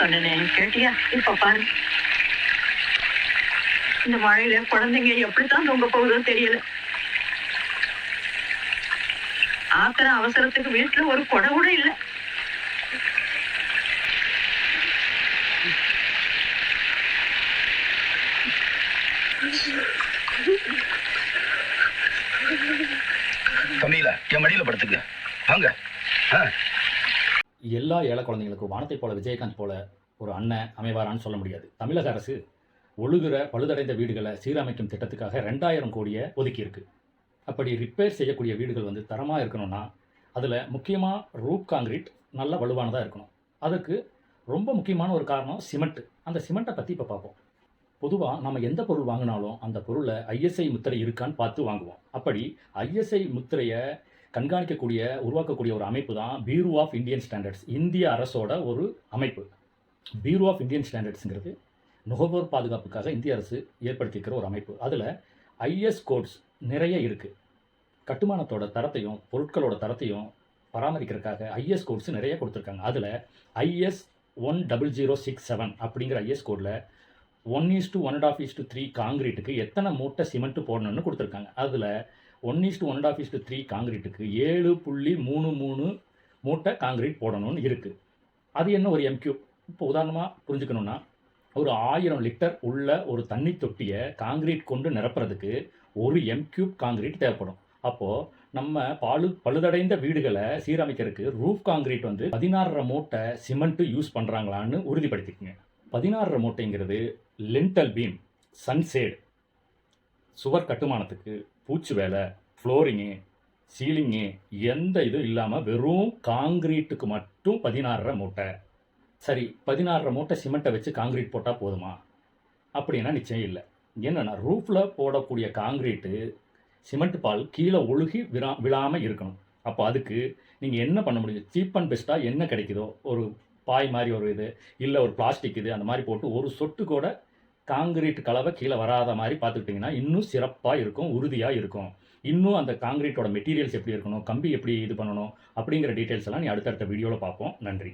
சொன்னேன் கேட்டியா? இப்ப பாரு இந்த மழையில குழந்தைங்க எப்படித்தான் தூங்க போகுதோ தெரியல. ஆத்திர அவசரத்துக்கு வீட்டுல ஒரு கொடை கூட இல்ல. கம்மியில என் மடியில படுத்துக்க. வாங்க. ஆ. எல்லா ஏழை குழந்தைங்களுக்கும் வானத்தை போல விஜயகாந்த் போல ஒரு அண்ணன் அமைவாரான்னு சொல்ல முடியாது. தமிழக அரசு ஒழுகிற பழுதடைந்த வீடுகளை சீரமைக்கும் திட்டத்துக்காக ரெண்டாயிரம் கோடியை ஒதுக்கியிருக்கு அப்படி ரிப்பேர் செய்யக்கூடிய வீடுகள் வந்து தரமாக இருக்கணும்னா அதில் முக்கியமாக ரூப் காங்கிரீட் நல்ல வலுவானதாக இருக்கணும். அதுக்கு ரொம்ப முக்கியமான ஒரு காரணம் சிமெண்ட். அந்த சிமெண்ட்டை பற்றி இப்போ பார்ப்போம். பொதுவாக நம்ம எந்த பொருள் வாங்கினாலும் அந்த பொருளை ஐஎஸ்ஐ முத்திரை இருக்கான்னு பார்த்து வாங்குவோம். அப்படி ஐஎஸ்ஐ முத்திரையை கண்காணிக்கக்கூடிய உருவாக்கக்கூடிய ஒரு அமைப்பு தான் பியூரோ ஆஃப் இந்தியன் ஸ்டாண்டர்ட்ஸ் இந்திய அரசோட ஒரு அமைப்பு. பியூரோ ஆஃப் இந்தியன் ஸ்டாண்டர்ட்ஸுங்கிறது நுகர்வோர் பாதுகாப்புக்காக இந்திய அரசு ஏற்படுத்தியிருக்கிற ஒரு அமைப்பு. அதில் ஐஎஸ் கோட்ஸ் நிறைய இருக்குது கட்டுமானத்தோட தரத்தையும் பொருட்களோட தரத்தையும் பராமரிக்கிறதுக்காக ஐஎஸ் கோட்ஸ் நிறைய கொடுத்துருக்காங்க. அதில் IS one double zero six seven அப்படிங்கிற IS கோடில் one is two one and half is two three காங்கிரீட்டுக்கு எத்தனை மூட்டை சிமெண்ட்டு போடணும்னு கொடுத்துருக்காங்க. அதில் one is to one and half is to three காங்கிரீட்டுக்கு ஏழு புள்ளி மூணு மூணு மூட்டை காங்கிரீட் போடணும்னு இருக்குது அது என்ன ஒரு எம்கியூப் இப்போ உதாரணமாக புரிஞ்சுக்கணுன்னா ஒரு ஆயிரம் லிட்டர் உள்ள ஒரு தண்ணி தொட்டியை காங்கிரீட் கொண்டு நிரப்புறதுக்கு ஒரு எம்கியூப் காங்கிரீட் தேவைப்படும். அப்போது நம்ம பழு பழுதடைந்த வீடுகளை சீரமைக்கிறதுக்கு ரூஃப் காங்கிரீட் வந்து பதினாறரை மூட்டை சிமெண்ட்டு யூஸ் பண்ணுறாங்களான்னு உறுதிப்படுத்திக்கங்க. பதினாறரை மூட்டைங்கிறது லிண்டல் பீம் சன்சேட் சுவர் கட்டுமானத்துக்கு பூச்சு வேலை ஃப்ளோரிங்கு சீலிங்கு எந்த இதுவும் இல்லாமல் வெறும் காங்கிரீட்டுக்கு மட்டும் பதினாறரை மூட்டை. சரி பதினாறரை மூட்டை சிமெண்ட்டை வச்சு காங்கிரீட் போட்டால் போதுமா? அப்படின்னா நிச்சயம் இல்லை. என்னென்னா ரூஃபில் போடக்கூடிய காங்கிரீட்டு சிமெண்ட் பால் கீழே ஒழுகி விழா விழாமல் இருக்கணும். அப்போ அதுக்கு நீங்கள் என்ன பண்ண முடியும்? சீப் அண்ட் பெஸ்ட்டாக என்ன கிடைக்குதோ? ஒரு பாய் மாதிரி ஒரு இது இல்லை ஒரு பிளாஸ்டிக் இது அந்த மாதிரி போட்டு ஒரு சொட்டு கூட காங்கிரீட் கலவை கீழே வராத மாதிரி பார்த்துக்கிட்டிங்கன்னா இன்னும் சிறப்பாக இருக்கும் உறுதியாக இருக்கும். இன்னும் அந்த காங்கிரீட்டோட மெட்டீரியல்ஸ் எப்படி இருக்கணும் கம்பி எப்படி இது பண்ணணும் அப்படிங்கிற டீட்டெயில்ஸ் எல்லாம் நீ அடுத்தடுத்த வீடியோவில் பார்ப்போம். நன்றி.